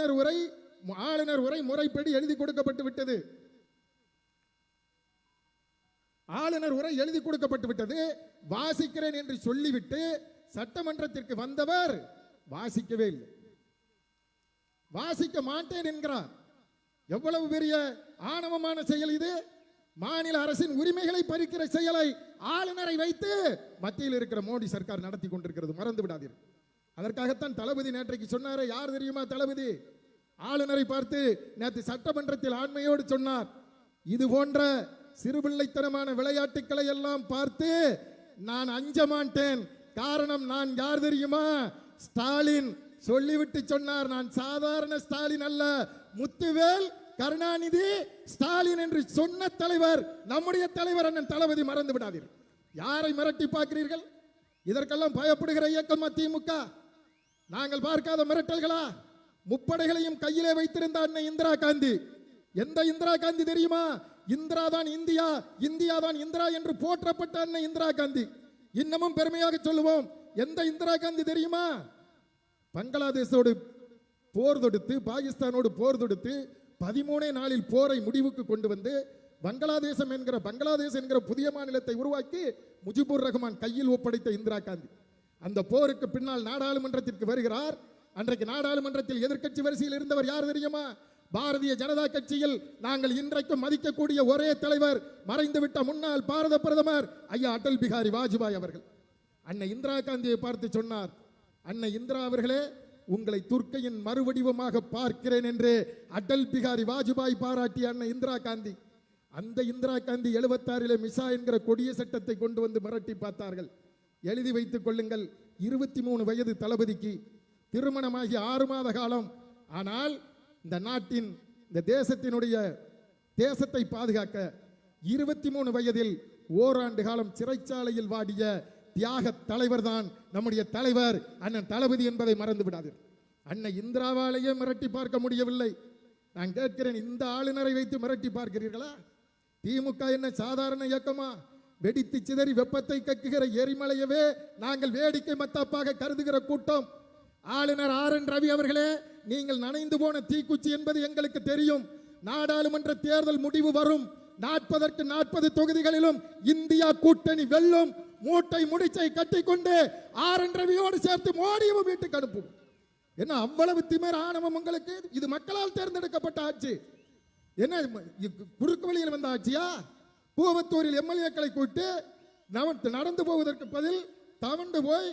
ஆளுநர் உரை ஆளுநர் உரை முறைப்படி எழுதி கொடுக்கப்பட்டு விட்டது. ஆளுநர் உரை எழுதி கொடுக்கப்பட்டு விட்டது. வாசிக்கிறேன் என்று சொல்லிவிட்டு சட்டமன்றத்திற்கு வந்தவர் வாசிக்கவே இல்லை. வாசிக்க மாட்டேன் என்கிறார். எவ்வளவு பெரிய ஆணவமான செயல் இது. மாநில அரசின் உரிமைகளை பறிக்கிற செயலை ஆளுநரை வைத்து மத்தியில் இருக்கிற மோடி சர்க்கார் நடத்தி கொண்டிருக்கிறது. மறந்து விடாதீர்கள். அதற்காகத்தான் தளபதி நேற்றைக்கு சொன்னாரே யார் தெரியுமா தளபதி? ஆளுநரை பார்த்து நேற்று சட்டமன்றத்தில் ஆண்மையோடு சொன்னார். இது போன்ற சிறுபிள்ளைத்தனமான விளையாட்டுக்களை எல்லாம் பார்த்து நான் அஞ்ச மாட்டேன் காரணம் நான் யார் தெரியுமா? ஸ்டாலின் சொல்லிவிட்டு சொன்னார் நான் சாதாரண ஸ்டாலின் அல்ல. முத்துவேல் கருணாநிதி ஸ்டாலின் என்று சொன்ன தலைவர் நம்முடைய தலைவர் அண்ணன் தளபதி மறந்து விடாதீர்கள். யாரை மிரட்டி பார்க்கிறீர்கள்? இதற்கெல்லாம் பயப்படுகிற இயக்கம் திமுக நாங்கள் பார்க்காத மிரட்டல்களா? முப்படைகளையும் கையிலே வைத்திருந்த அன்னை இந்திரா காந்தி. எந்த இந்திரா காந்தி தெரியுமா? இந்திரா தான் இந்தியா இந்தியா தான் இந்திரா என்று போற்றப்பட்ட அன்னை இந்திரா காந்தி. இன்னமும் பெருமையாக சொல்லுவோம். எந்த இந்திரா காந்தி தெரியுமா? பங்களாதேஷோடு போர் தொடுத்து பாகிஸ்தானோடு போர் தொடுத்து பதிமூணே நாளில் போரை முடிவுக்கு கொண்டு வந்து பங்களாதேசம் என்கிற பங்களாதேஷ் என்கிற புதிய மாநிலத்தை உருவாக்கி முஜிபுர் ரஹ்மான் கையில் ஒப்படைத்த இந்திரா காந்தி. அந்த போருக்கு பின்னால் நாடாளுமன்றத்திற்கு வருகிறார். அன்றைக்கு நாடாளுமன்றத்தில் எதிர்க்கட்சி வரிசையில் இருந்தவர் யார் தெரியுமா? பாரதிய ஜனதா கட்சியில் நாங்கள் இன்றைக்கும் மதிக்கக்கூடிய ஒரே தலைவர் மறைந்துவிட்ட முன்னாள் பாரத பிரதமர் ஐயா அடல் பிகாரி வாஜ்பாய் அவர்கள். அன்னை இந்திரா காந்தியை பார்த்து சொன்னார் அன்னை இந்திரா அவர்களே உங்களை துர்க்கையின் மறுவடிவமாக பார்க்கிறேன் என்று அடல் பிகாரி வாஜ்பாய் பாராட்டிய அன்னை இந்திரா காந்தி. அந்த இந்திரா காந்தி எழுபத்தாறிலே மிசா என்கிற கொடிய சட்டத்தை கொண்டு வந்து மிரட்டி பார்த்தார்கள். எழுதி வைத்துக் கொள்ளுங்கள். இருபத்தி மூணு வயது தளபதிக்கு திருமணமாகி ஆறு மாத காலம். ஆனால் இந்த நாட்டின் இந்த தேசத்தினுடைய தேசத்தை பாதுகாக்க இருபத்தி மூணு வயதில் ஓராண்டு காலம் சிறைச்சாலையில் வாடிய தியாக தலைவர் தான் நம்முடைய தலைவர் அண்ணன் தளபதி என்பதை மறந்து விடாது அண்ணன் இந்திராவாலேயே மிரட்டி பார்க்க முடியவில்லை. நான் கேட்கிறேன் இந்த ஆளுநரை வைத்து மிரட்டி பார்க்கிறீர்களா? திமுக என்ன சாதாரண இயக்கமா? வெடித்து சிதறி வெப்பத்தை கக்குகிற எரிமலையவே நாங்கள் வேடிக்கை மத்தாப்பாக கருதுகிற கூட்டம். ஆளுநர் ஆர் என் ரவி அவர்களே நீங்கள் நனைந்து போன தீக்குச்சி என்பது எங்களுக்கு தெரியும். நாடாளுமன்ற தேர்தல் முடிவு வரும். நாற்பதற்கு நாற்பது தொகுதிகளிலும் இந்தியா கூட்டணி வெல்லும். மூட்டை முடிச்சை கட்டிக்கொண்டு ஆர் என் ரவியோடு சேர்த்து மோடியும் வீட்டுக்கு அனுப்பும் என்ன அவ்வளவு திமிர் ஆணவம் உங்களுக்கு? இது மக்களால் தேர்ந்தெடுக்கப்பட்ட ஆட்சி. என்ன குறுக்கு வழியில் வந்த ஆட்சியா? பூவத்தூரில் எம்எல்ஏக்களை கூட்டு நடந்து போவதற்கு பதில் தவண்டு போய்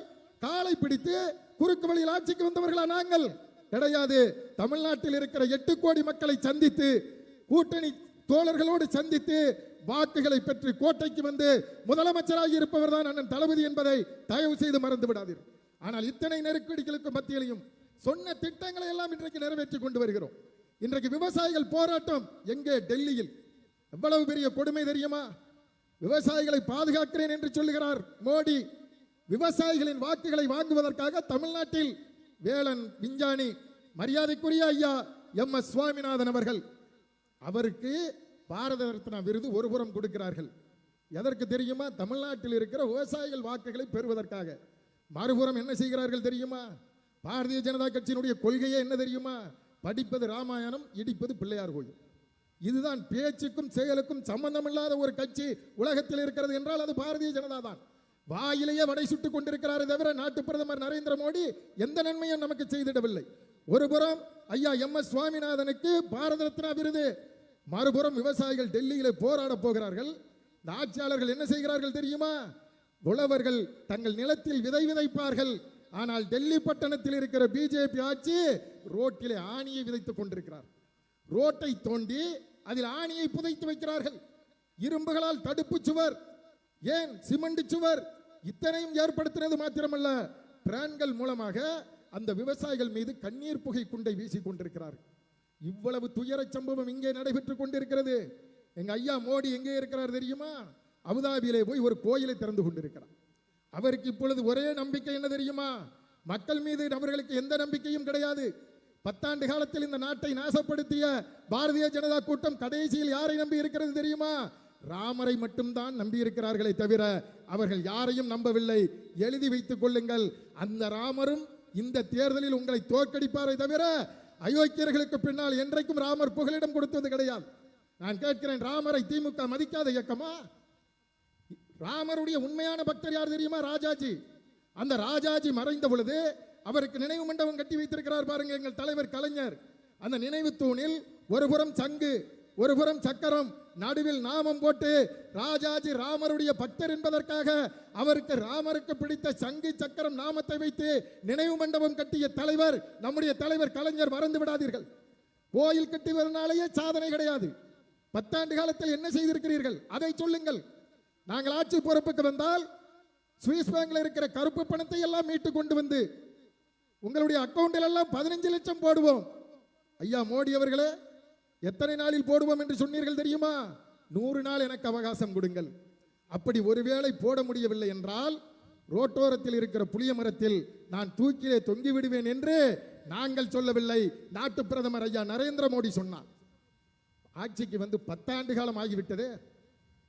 காலை பிடித்து குறுக்கு வழியில் ஆட்சிக்கு வந்தவர்களா நாங்கள்? கிடையாது. தமிழ்நாட்டில் இருக்கிற எட்டு கோடி மக்களை சந்தித்து கூட்டணி தோழர்களோடு சந்தித்து வாக்குகளை பெற்று கோட்டைக்கு வந்து முதலமைச்சராகி இருப்பவர் தான் அண்ணன் தளபதி என்பதை தயவு செய்து மறந்து விடாதீர். ஆனால் இத்தனை நெருக்கடிகளுக்கு மத்தியிலையும் சொன்ன திட்டங்களை எல்லாம் இன்றைக்கு நிறைவேற்றி கொண்டு வருகிறோம். இன்றைக்கு விவசாயிகள் போராட்டம் எங்கே? டெல்லியில். எவ்வளவு பெரிய கொடுமை தெரியுமா? விவசாயிகளை பாதுகாக்கிறேன் என்று சொல்லுகிறார் மோடி. விவசாயிகளின் வாக்குகளை வாங்குவதற்காக தமிழ்நாட்டில் வேளன் விஞ்ஞானி மரியாதைக்குரிய ஐயா எம். எஸ். சுவாமிநாதன் அவர்கள். அவருக்கு பாரத ரத்னா விருது ஒருபுறம் கொடுக்கிறார்கள். எதற்கு தெரியுமா? தமிழ்நாட்டில் இருக்கிற விவசாயிகள் வாக்குகளை பெறுவதற்காக. மறுபுறம் என்ன செய்கிறார்கள் தெரியுமா? பாரதிய ஜனதா கட்சியினுடைய கொள்கையே என்ன தெரியுமா? படிப்பது ராமாயணம் இடிப்பது பிள்ளையார் கோயில். இதுதான் பேச்சுக்கும் செயலுக்கும் சம்பந்தமில்லாத ஒரு கட்சி உலகத்தில் இருக்கிறது என்றால் அது பாரதிய ஜனதா தான். வாயிலேயே வடை சுட்டுக் கொண்டிருக்கிறாரே தவிர நாட்டு பிரதமர் நரேந்திர மோடி எந்த நன்மையும் நமக்கு செய்திடவில்லை. ஒருபுறம் ஐயா எம் எஸ் சுவாமிநாதனுக்கு பாரத ரத்னா விருது. மறுபுறம் விவசாயிகள் டெல்லியில் போராட போகிறார்கள். இந்த ஆட்சியாளர்கள் என்ன செய்கிறார்கள் தெரியுமா? உழவர்கள் தங்கள் நிலத்தில் விதை விதைப்பார்கள். ஆனால் டெல்லி பட்டணத்தில் இருக்கிற பிஜேபி ஆட்சி ரோட்டிலே ஆணியை விதைத்துக் கொண்டிருக்கிறார். ரோட்டை தோண்டி அதில் ஆணியை புதைத்து வைக்கிறார்கள். இரும்புகளால் தடுப்பு சுவர் ஏன் சிமெண்ட் சுவர் இத்தனையும் ஏற்படுத்தினது மாத்திரமல்ல பிரான்கள் மூலமாக அந்த விவசாயிகள் மீது கண்ணீர் புகை குண்டை வீசிக் கொண்டிருக்கிறார்கள். இவ்வளவு துயர சம்பவம் இங்கே நடைபெற்றுக் கொண்டிருக்கிறது. எங்க ஐயா மோடி எங்கே இருக்கிறார் தெரியுமா? அபுதாபியிலே போய் ஒரு கோயிலை திறந்து கொண்டிருக்கிறார். அவருக்கு இப்பொழுது ஒரே நம்பிக்கை என்ன தெரியுமா? மக்கள் மீது அவர்களுக்கு எந்த நம்பிக்கையும் கிடையாது. பத்தாண்டு காலத்தில் இந்த நாட்டை நாசப்படுத்திய பாரதிய ஜனதா கூட்டம் கடைசியில் யாரை நம்பி இருக்கிறது தெரியுமா? ராமரை மட்டும்தான் நம்பியிருக்கிறார்களே தவிர அவர்கள் யாரையும் நம்பவில்லை. எழுதி வைத்துக் கொள்ளுங்கள். அந்த ராமரும் இந்த தேர்தலில் உங்களை தோற்கடிப்பாரை தவிர அயோக்கியர்களுக்கு பின்னால் என்றைக்கும் ராமர் புகலிடம் கொடுத்தது கிடையாது. நான் கேட்கிறேன் ராமரை திமுக மதிக்காத இயக்கமா? ராமருடைய உண்மையான பக்தர் யார் தெரியுமா? ராஜாஜி. அந்த ராஜாஜி மறைந்த பொழுது அவருக்கு நினைவு மண்டபம் கட்டி வைத்திருக்கிறார் பாருங்க எங்கள் தலைவர் கலைஞர். அந்த நினைவு தூணில் ஒருபுறம் சங்கு ஒருபுறம் சக்கரம் நடுவில் நாமம் போட்டு ராஜாஜி ராமருடைய பக்தர் என்பதற்காக அவருக்கு ராமருக்கு பிடித்த சங்கு சக்கரம் நாமத்தை வைத்து நினைவு மண்டபம் கட்டிய தலைவர் நம்முடைய தலைவர் கலைஞர் மறந்து விடாதீர்கள். கோயில் கட்டி வரனாலேயே சாதனை கிடையாது. பத்தாண்டு காலத்தில் என்ன செய்திருக்கிறீர்கள்? அதை சொல்லுங்கள். நாங்கள் ஆட்சி பொறுப்புக்கு வந்தால் சுவிஸ் பேங்கில் இருக்கிற கருப்பு பணத்தை எல்லாம் மீட்டு கொண்டு வந்து உங்களுடைய அக்கவுண்டில் எல்லாம் பதினஞ்சு லட்சம் போடுவோம். ஐயா மோடி அவர்களே எத்தனை நாளில் போடுவோம் என்று சொன்னீர்கள் தெரியுமா? நூறு நாள் எனக்கு அவகாசம் கொடுங்கள். அப்படி ஒருவேளை போட முடியவில்லை என்றால் ரோட்டோரத்தில் இருக்கிற புளிய மரத்தில் நான் தூக்கிலே தொங்கி விடுவேன் என்று நாங்கள் சொல்லவில்லை. நாட்டு பிரதமர் ஐயா நரேந்திர மோடி சொன்னார். ஆட்சிக்கு வந்து பத்தாண்டு காலம் ஆகிவிட்டது.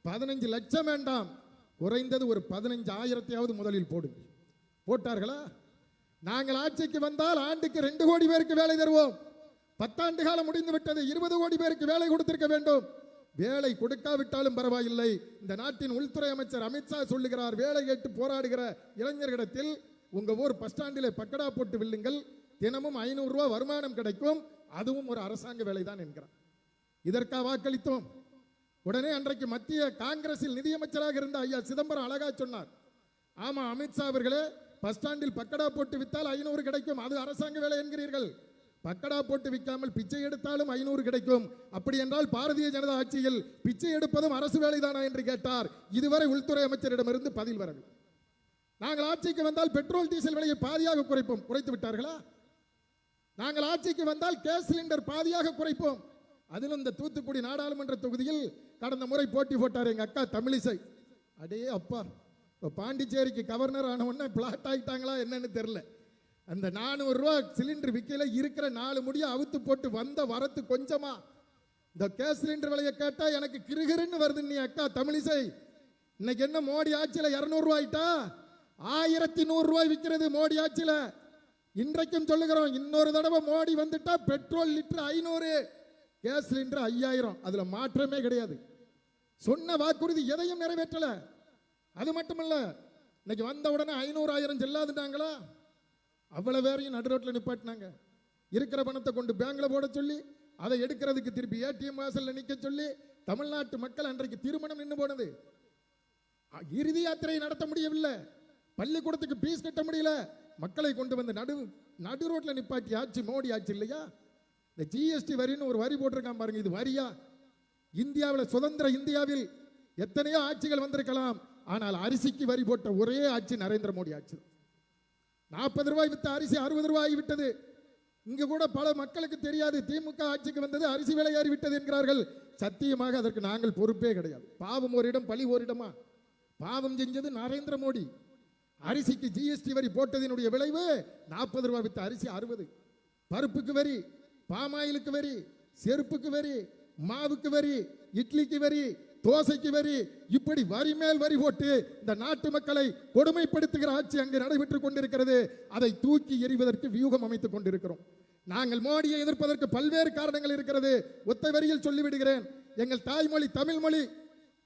பதினஞ்சு லட்சம் வேண்டாம். குறைந்தது ஒரு பதினஞ்சு ஆயிரத்தையாவது முதலில் போடுங்கள். போட்டார்களா? நாங்கள் ஆட்சிக்கு வந்தால் ஆண்டுக்கு ரெண்டு கோடி பேருக்கு வேலை தருவோம். பத்தாண்டு காலம் முடிந்து விட்டது இருபது கோடி பேருக்கு வேலை கொடுத்திருக்க வேண்டும். வேலை கொடுக்காவிட்டாலும் பரவாயில்லை. இந்த நாட்டின் உள்துறை அமைச்சர் அமித்ஷா சொல்லுகிறார் வேலை கேட்டு போராடுகிற இளைஞர்களிடத்தில் உங்க ஊர் பஸ் ஸ்டாண்டிலே பக்கடா போட்டு வில்லுங்கள். தினமும் ஐநூறு ரூபா வருமானம் கிடைக்கும். அதுவும் ஒரு அரசாங்க வேலை தான் என்கிறார். இதற்கா வாக்களித்தோம். உடனே அன்றைக்கு மத்திய காங்கிரஸில் நிதியமைச்சராக இருந்த ஐயா சிதம்பரம் அழகா சொன்னார். ஆமா அமித்ஷா அவர்களே பஸ் ஸ்டாண்டில் பக்கடா போட்டு வித்தால் ஐநூறு கிடைக்கும். அது அரசாங்க வேலை என்கிறீர்கள். பக்கடா போட்டு விற்காமல் பிச்சை எடுத்தாலும் ஐநூறு கிடைக்கும். அப்படி என்றால் பாரதிய ஜனதா ஆட்சியில் பிச்சை எடுப்பதும் அரசு வேலைதானா என்று கேட்டார். இதுவரை உள்துறை அமைச்சரிடமிருந்து பதில் வரவில்லை. நாங்கள் ஆட்சிக்கு வந்தால் பெட்ரோல் டீசல் விலையை பாதியாக குறைப்போம். குறைத்து விட்டார்களா? நாங்கள் ஆட்சிக்கு வந்தால் கேஸ் சிலிண்டர் பாதியாக குறைப்போம். அதிலும் இந்த தூத்துக்குடி நாடாளுமன்ற தொகுதியில் கடந்த முறை போட்டி போட்டார் எங்க அக்கா தமிழிசை. அடே அப்பா. இப்போ பாண்டிச்சேரிக்கு கவர்னர் ஆன உடனே பிளாட் ஆகிட்டாங்களா என்னன்னு தெரில அந்த நானூறுரூவா சிலிண்டர் விற்கல இருக்கிற நாலு முடிய அவுத்து போட்டு வந்த வரத்து கொஞ்சமா. இந்த கேஸ் சிலிண்டர் விலையை கேட்டால் எனக்கு கிருகிருன்னு வருது நீ அக்கா தமிழிசை. இன்னைக்கு என்ன மோடி ஆட்சியில் இரநூறுவா ஆயிட்டா? ஆயிரத்தி நூறுரூவாய் விற்கிறது மோடி ஆட்சியில். இன்றைக்கும் சொல்லுகிறோம் இன்னொரு தடவை மோடி வந்துட்டா பெட்ரோல் லிட்டர் ஐநூறு கேஸ் சிலிண்டர் ஐயாயிரம். அதில் மாற்றமே கிடையாது. சொன்ன வாக்குறுதி எதையும் நிறைவேற்றல. அது மட்டுமல்ல இன்னைக்கு வந்த உடனே ஐநூறு ஆயிரம் செல்லாதுட்டாங்களா? அவ்வளவு பேரையும் நடு ரோட்ல நிப்பாட்டினாங்க. இருக்கிற பணத்தை கொண்டு பேங்க்ல போட சொல்லி அதை எடுக்கிறதுக்கு திருப்பி ஏடிஎம் வாசல்ல நிற்க சொல்லி தமிழ்நாட்டு மக்கள் அன்றைக்கு திருமணம் நின்று போனது. இறுதி யாத்திரையை நடத்த முடியவில்லை. பள்ளிக்கூடத்துக்கு பீஸ் கட்ட முடியல. மக்களை கொண்டு வந்து நடு நடு ரோட்ல நிப்பாட்டி ஆச்சு மோடி ஆச்சு இல்லையா? இந்த ஜிஎஸ்டி வரின்னு ஒரு வரி போட்டிருக்கான் பாருங்க இது வரியா? இந்தியாவில் சுதந்திர இந்தியாவில் எத்தனையோ ஆட்சிகள் வந்திருக்கலாம். ஆனால் அரிசிக்கு வரி போட்ட ஒரே ஆட்சி நரேந்திர மோடி ஆட்சி. நாற்பது ரூபாய் வித்த அரிசி அறுபது ரூபாய் விட்டது. இங்க கூட பல மக்களுக்கு தெரியாது திமுக ஆட்சிக்கு வந்தது அரிசி விலை விட்டது என்கிறார்கள். சத்தியமாக அதற்கு நாங்கள் பொறுப்பே கிடையாது. பாவம் ஓரிடம் பழி ஓரிடமா? பாவம் செஞ்சது நரேந்திர மோடி. அரிசிக்கு ஜிஎஸ்டி வரி போட்டதினுடைய விளைவு நாற்பது ரூபாய் வித்த அரிசி அறுபது. பருப்புக்கு வரி பாமாயிலுக்கு வரி செருப்புக்கு வரி மாவுக்கு வரி இட்லிக்கு வரி தோசைக்கு வரி இப்படி வரி மேல் வரி போட்டு இந்த நாட்டு மக்களை கொடுமைப்படுத்துகிற ஆட்சி அங்கு நடைபெற்றுக் கொண்டிருக்கிறது. அதை தூக்கி எறிவதற்கு வியூகம் அமைத்துக் கொண்டிருக்கிறோம். நாங்கள் மோடியை எதிர்ப்பதற்கு பல்வேறு காரணங்கள் இருக்கிறது. ஒத்த வரியில் சொல்லிவிடுகிறேன். எங்கள் தாய்மொழி தமிழ் மொழி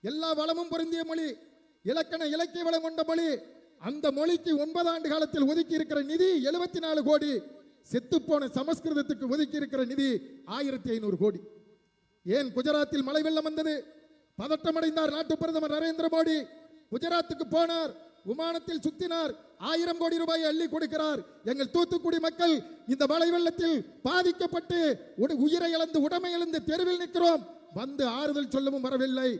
எல்லா வளமும் பொருந்திய மொழி இலக்கண இலக்கிய வளம் கொண்ட மொழி அந்த மொழிக்கு ஒன்பது ஆண்டு காலத்தில் ஒதுக்கி இருக்கிற நிதி எழுபத்தி நாலு கோடி செத்துப்போன சமஸ்கிருதத்துக்கு ஒதுக்கி இருக்கிற நிதி ஆயிரத்தி ஐநூறு கோடி. ஏன் குஜராத்தில் மழை வெள்ளம் வந்தது? பதட்டமடைந்தார் நாட்டு பிரதமர் நரேந்திர மோடி. குஜராத்துக்கு போனார் விமானத்தில் சுத்தினார் ஆயிரம் கோடி ரூபாய் அள்ளி கொடுக்கிறார். எங்கள் தூத்துக்குடி மக்கள் இந்த மழை வெள்ளத்தில் பாதிக்கப்பட்டு உயிரை இழந்து உடமை இழந்து தெருவில் நிற்கிறோம். வந்து ஆறுதல் சொல்லவும் வரவில்லை.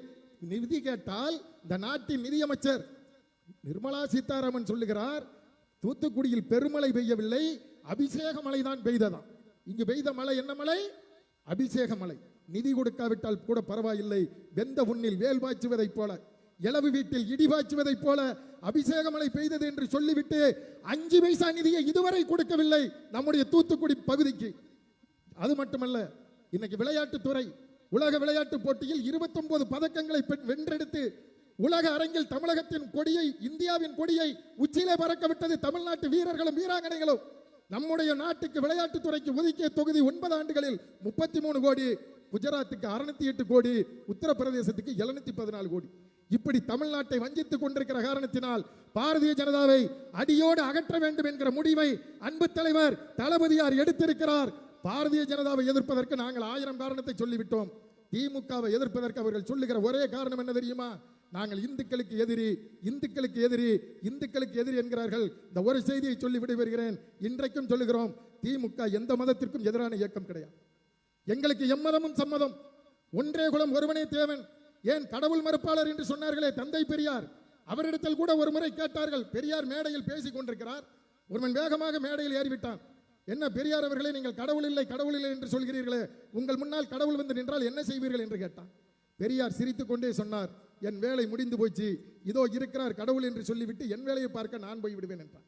நிதி கேட்டால் இந்த நாட்டின் நிதியமைச்சர் நிர்மலா சீதாராமன் சொல்லுகிறார் தூத்துக்குடியில் பெருமழை பெய்யவில்லை அபிஷேக மழை தான் பெய்ததாம். இங்கு பெய்த மழை என்ன மழை? அபிஷேக மழை. நிதி கொடுக்காவிட்டால் கூட பரவாயில்லை. வெந்த உன்னில் வேல் பாய்ச்சுவதைப் போல இளவு வீட்டில் இடி பாய்ச்சுவதைப் போல அபிஷேகமலை பெய்தது என்று சொல்லிவிட்டு அஞ்சு பைசா நிதியை இதுவரை கொடுக்கவில்லை நம்முடைய தூத்துக்குடி பகுதிக்கு. அது மட்டுமல்ல இன்னைக்கு விளையாட்டுத்துறை உலக விளையாட்டு போட்டியில் 29 பதக்கங்களை வென்றெடுத்து உலக அரங்கில் தமிழகத்தின் கொடியை இந்தியாவின் கொடியை உச்சியிலே பறக்க விட்டது தமிழ்நாட்டு வீரர்களும் வீராங்கனைகளும். நம்முடைய நாட்டுக்கு விளையாட்டுத்துறைக்கு ஒதுக்கிய தொகுதி ஒன்பது ஆண்டுகளில் முப்பத்தி மூணு கோடி குஜராத்துக்கு அறுநூத்தி எட்டு கோடி உத்தரப்பிரதேசத்துக்கு எழுநூத்தி பதினாலு கோடி. இப்படி தமிழ்நாட்டை வஞ்சித்துக் கொண்டிருக்கிற காரணத்தினால் பாரதிய ஜனதாவை அடியோடு அகற்ற வேண்டும் என்கிற முடிவை அன்பு தலைவர் தளபதியார் எடுத்திருக்கிறார். பாரதிய ஜனதாவை எதிர்ப்பதற்கு நாங்கள் ஆயிரம் காரணத்தை சொல்லிவிட்டோம். திமுகவை எதிர்ப்பதற்கு அவர்கள் சொல்லுகிற ஒரே காரணம் என்ன தெரியுமா? நாங்கள் இந்துக்களுக்கு எதிரி இந்துக்களுக்கு எதிரி இந்துக்களுக்கு எதிரி என்கிறார்கள். இந்த ஒரு செய்தியை சொல்லி வருகிறேன். இன்றைக்கும் சொல்லுகிறோம் திமுக எந்த மதத்திற்கும் எதிரான இயக்கம் கிடையாது. எங்களுக்கு எம்மதமும் சம்மதம். ஒன்றே குலம் ஒருவனே தேவன். ஏன் கடவுள் மறுப்பாளர் என்று சொன்னார்களே தந்தை பெரியார்? அவரிடத்தில் கூட ஒரு முறை கேட்டார்கள் பெரியார் மேடையில் பேசிக் கொண்டிருக்கிறார். ஒருவன் வேகமாக மேடையில் ஏறிவிட்டான். என்ன பெரியார் அவர்களே நீங்கள் கடவுள் இல்லை கடவுள் இல்லை என்று சொல்கிறீர்களே உங்கள் முன்னால் கடவுள் வந்து நின்றால் என்ன செய்வீர்கள்? என்று கேட்டான். பெரியார் சிரித்து கொண்டே சொன்னார் என் வேலை முடிந்து போச்சு. இதோ இருக்கிறார் கடவுள் என்று சொல்லிவிட்டு என் வேலையை பார்க்க நான் போய் விடுவேன் என்றான்.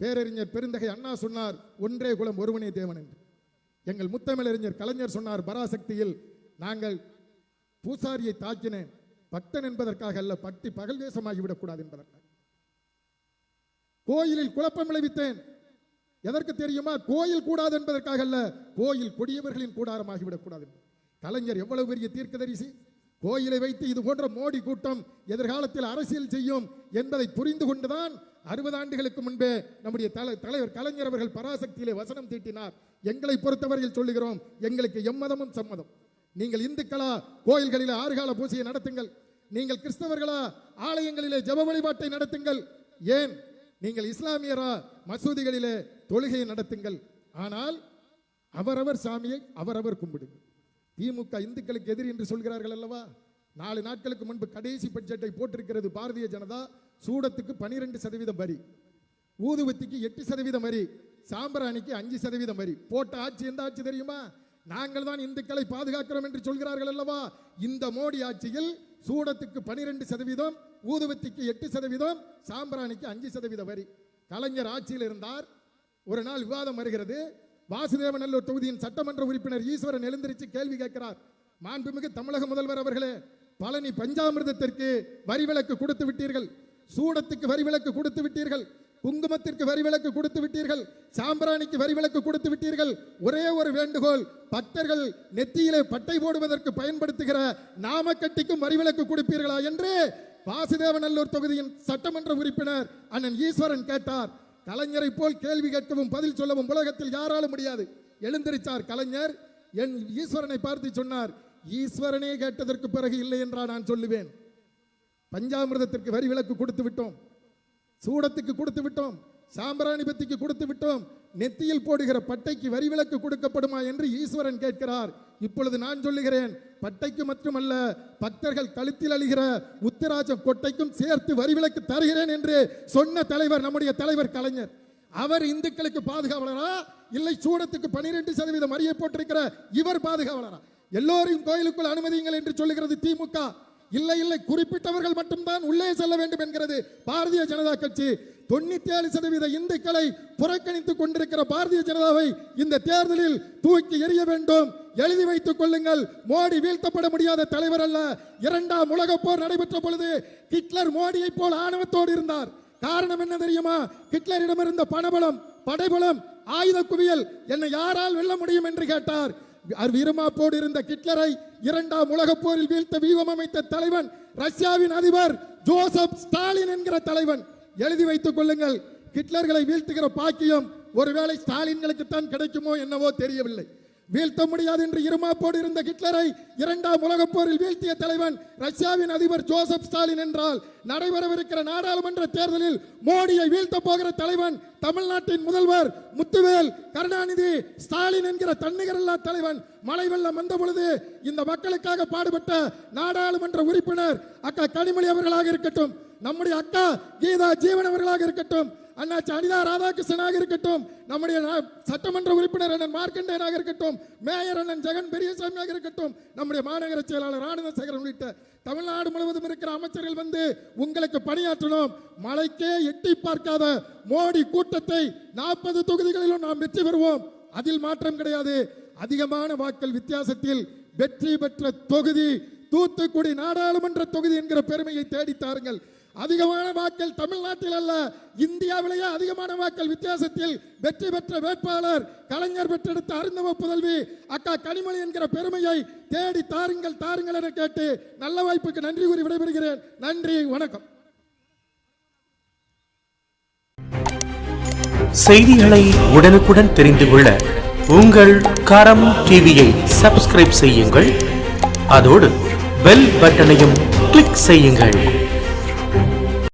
பேரறிஞர் பெருந்தகை அண்ணா சொன்னார் ஒன்றே குலம் ஒருவனே தேவன் என்று. எங்கள் முத்தமிழறிஞர் கலைஞர் சொன்னார் பராசக்தியில் நாங்கள் பூசாரியை தாக்கினேன். பக்தன் என்பதற்காக அல்ல பக்தி பகல் வேஷமாகிவிடக்கூடாது என்பதற்காக. கோயிலில் குழப்பம் விளைவித்தேன். எதற்கு தெரியுமா? கோயில் கூடாது என்பதற்காக அல்ல கோயில் கொடியவர்களின் கூடாரமாகிவிடக்கூடாது கலைஞர் எவ்வளவு பெரிய தீர்க்கதரிசி? கோயிலை வைத்து இது போன்ற மோடி கூட்டம் எதிர்காலத்தில் அரசியல் செய்யும் என்பதை புரிந்து கொண்டுதான் அறுபது ஆண்டுகளுக்கு முன்பே நம்முடைய தலை தலைவர் கலைஞர் அவர்கள் பராசக்தியிலே வசனம் தீட்டினார். எங்களை பொறுத்தவரையில் சொல்லுகிறோம் எங்களுக்கு எம்மதமும் சம்மதம். நீங்கள் இந்துக்களா கோயில்களிலே ஆறுகால பூஜையை நடத்துங்கள். நீங்கள் கிறிஸ்தவர்களா ஆலயங்களிலே ஜப வழிபாட்டை நடத்துங்கள். ஏன்? நீங்கள் இஸ்லாமியரா மசூதிகளிலே தொழுகையை நடத்துங்கள். ஆனால் அவரவர் சாமியை அவரவர் கும்பிடுங்கள். திமுக இந்துக்களுக்கு எதிரி என்று சொல்கிறார்கள் அல்லவா? நாலு நாட்களுக்கு முன்பு கடைசி பட்ஜெட்டை போட்டிருக்கிறது பாரதிய ஜனதா. சூடத்துக்கு பனிரெண்டு சதவீதம் வரி. ஊதுவத்திக்கு எட்டு சதவீதம் வரி. சாம்பிராணிக்கு அஞ்சு சதவீதம் வரி. போட்ட ஆட்சி எந்த ஆட்சி தெரியுமா? நாங்கள் தான் இந்துக்களை பாதுகாக்கிறோம் என்று சொல்கிறார்கள் அல்லவா? இந்த மோடி ஆட்சியில் சூடத்துக்கு பனிரெண்டு சதவீதம் ஊதுவத்திக்கு எட்டு சதவீதம் சாம்பிராணிக்கு அஞ்சு சதவீத வரி. கலைஞர் ஆட்சியில் இருந்தார். ஒரு நாள் விவாதம் வருகிறது. வாசுதேவநல்லூர் தொகுதியின் சட்டமன்ற உறுப்பினர் ஈஸ்வரன் எழுந்திருச்சு கேள்வி கேட்கிறார். மாண்புமிகு தமிழக முதல்வர் அவர்களே பழனி பஞ்சாமிர்தத்திற்கு வரி விலக்கு கொடுத்து விட்டீர்கள். சூடத்துக்கு வரி விலக்கு கொடுத்து விட்டீர்கள். குங்குமத்திற்கு வரி விலக்கு கொடுத்து விட்டீர்கள். சாம்பிராணிக்கு வரி விலக்கு கொடுத்து விட்டீர்கள். ஒரே ஒரு வேண்டுகோள் பக்தர்கள் நெத்தியிலே பட்டை போடுவதற்கு பயன்படுத்துகிற நாமக்கட்டிக்கும் வரி விலக்கு கொடுப்பீர்களா என்று வாசுதேவநல்லூர் தொகுதியின் சட்டமன்ற உறுப்பினர் அண்ணன் ஈஸ்வரன் கேட்டார். கலைஞரை போல் கேள்வி கேட்கவும் பதில் சொல்லவும் உலகத்தில் யாராலும் முடியாது. எழுந்திருச்சார் கலைஞர். என் ஈஸ்வரனை பார்த்து சொன்னார். ஈஸ்வரனே கேட்டதற்கு பிறகு இல்லை என்றா நான் சொல்லுவேன். பஞ்சாமிர்தத்திற்கு வரி விலக்கு கொடுத்து விட்டோம். சூடத்துக்கு கொடுத்து விட்டோம். சாம்பிராணி பத்திக்கு கொடுத்து விட்டோம். நெத்தியில் போடுகிற பட்டைக்கு வரி விலக்கு கொடுக்கப்படுமா என்று ஈஸ்வரன் கேட்கிறார். இப்பொழுது நான் சொல்லுகிறேன் பட்டைக்கு மட்டுமல்ல பக்தர்கள் கழுத்தில் அழிகிற உத்தராஜ கொட்டைக்கும் சேர்த்து வரி விலக்கு தருகிறேன் என்று சொன்ன தலைவர் நம்முடைய தலைவர் கலைஞர். அவர் இந்துக்களுக்கு பாதுகாவலரா? இல்லை சூடத்துக்கு பனிரெண்டு சதவீதம் அறிய போட்டிருக்கிற இவர் பாதுகாவலரா? எல்லோரையும் கோயிலுக்குள் அனுமதியுங்கள் என்று சொல்லுகிறது திமுக. இல்லை இல்லை குறிப்பிட்டவர்கள் மட்டும்தான் உள்ளே செல்ல வேண்டும் என்கிறது பாரதிய ஜனதா கட்சி. தொண்ணூத்தி ஏழு சதவீத இந்துக்களை புறக்கணித்துக் கொண்டிருக்கிற பாரதிய ஜனதாவை இந்த தேர்தலில் தூக்கி எறிய வேண்டும். எழுதி வைத்துக் கொள்ளுங்கள். மோடி வீழ்த்தப்பட முடியாத தலைவர் அல்ல. இரண்டாம் உலக போர் நடைபெற்ற பொழுது ஹிட்லர் மோடியை போல் ஆணவத்தோடு இருந்தார். காரணம் என்ன தெரியுமா? ஹிட்லரிடம் இருந்த பணபலம் படைபலம் ஆயுத குவியல் என்னை யாரால் வெல்ல முடியும் என்று கேட்டார். வீரமாப்போடு இருந்த ஹிட்லரை இரண்டாம் உலகப் போரில் வீழ்த்த வியூகம் அமைத்த தலைவன் ரஷ்யாவின் அதிபர் ஜோசப் ஸ்டாலின் என்கிற தலைவன். எழுதி வைத்துக் கொள்ளுங்கள் ஹிட்லர்களை வீழ்த்துகிற பாக்கியம் ஒருவேளை ஸ்டாலின்களுக்கு தான் கிடைக்குமோ என்னவோ தெரியவில்லை. வீழ்த்த முடியாது என்று இருமாப்போடு இருந்த ஹிட்லரை இரண்டாம் உலகப் போரில் வீழ்த்திய தலைவன் ரஷ்யாவின் அதிபர் ஜோசப் ஸ்டாலின் என்றால் நடைபெறவிருக்கிற நாடாளுமன்ற தேர்தலில் மோடியை வீழ்த்த போகிற தலைவன் தமிழ்நாட்டின் முதல்வர் முத்துவேல் கருணாநிதி ஸ்டாலின் என்கிற தன்னிகரல்லா தலைவன் மழை வெள்ளம் வந்த பொழுது இந்த மக்களுக்காக பாடுபட்ட நாடாளுமன்ற உறுப்பினர் அக்கா கனிமொழி அவர்களாக இருக்கட்டும் நம்முடைய அக்கா கீதா ஜீவன் அவர்களாக இருக்கட்டும் அண்ணாச்சி அனிதா ராதாகிருஷ்ணனாக இருக்கட்டும் நம்முடைய சட்டமன்ற உறுப்பினர் அண்ணன் மார்க்கண்டேனாக இருக்கட்டும் மேயர் அண்ணன் ஜெகன் பெரியசாமியாக இருக்கட்டும் நம்முடைய மாநகர செயலாளர் ஆனந்தசேகரன் உள்ளிட்ட தமிழ்நாடு முழுவதும் இருக்கிற அமைச்சர்கள் வந்து உங்களுக்கு பணியாற்றணும். மலைக்கே எட்டி பார்க்காத மோடி கூட்டத்தை நாற்பது தொகுதிகளிலும் நாம் வெற்றி பெறுவோம். அதில் மாற்றம் கிடையாது. அதிகமான வாக்கள் வித்தியாசத்தில் வெற்றி பெற்ற தொகுதி தூத்துக்குடி நாடாளுமன்ற தொகுதி என்கிற பெருமையை தேடித்தாருங்கள் அதிகமான வாக்கள் தமிழ்நாட்டில் அல்ல இந்தியாவிலேயே அதிகமான வாக்கள் வித்தியாசத்தில் வெற்றி பெற்ற வேட்பாளர் கலைஞர் பெற்றெடுத்த அருந்தவ புதல்வி அக்கா கனிமொழி என்கிற பெருமையை தேடி தாருங்கள் தாருங்கள் என கேட்டு நல்ல வாய்ப்புக்கு நன்றி கூறி விடைபெறுகிறேன். நன்றி வணக்கம். செய்திகளை உடனுக்குடன் தெரிந்து கொள்ள உங்கள் கரம் டிவியை சப்ஸ்கிரைப் செய்யுங்கள். அதோடு பெல் பட்டனையும் கிளிக் செய்யுங்கள்.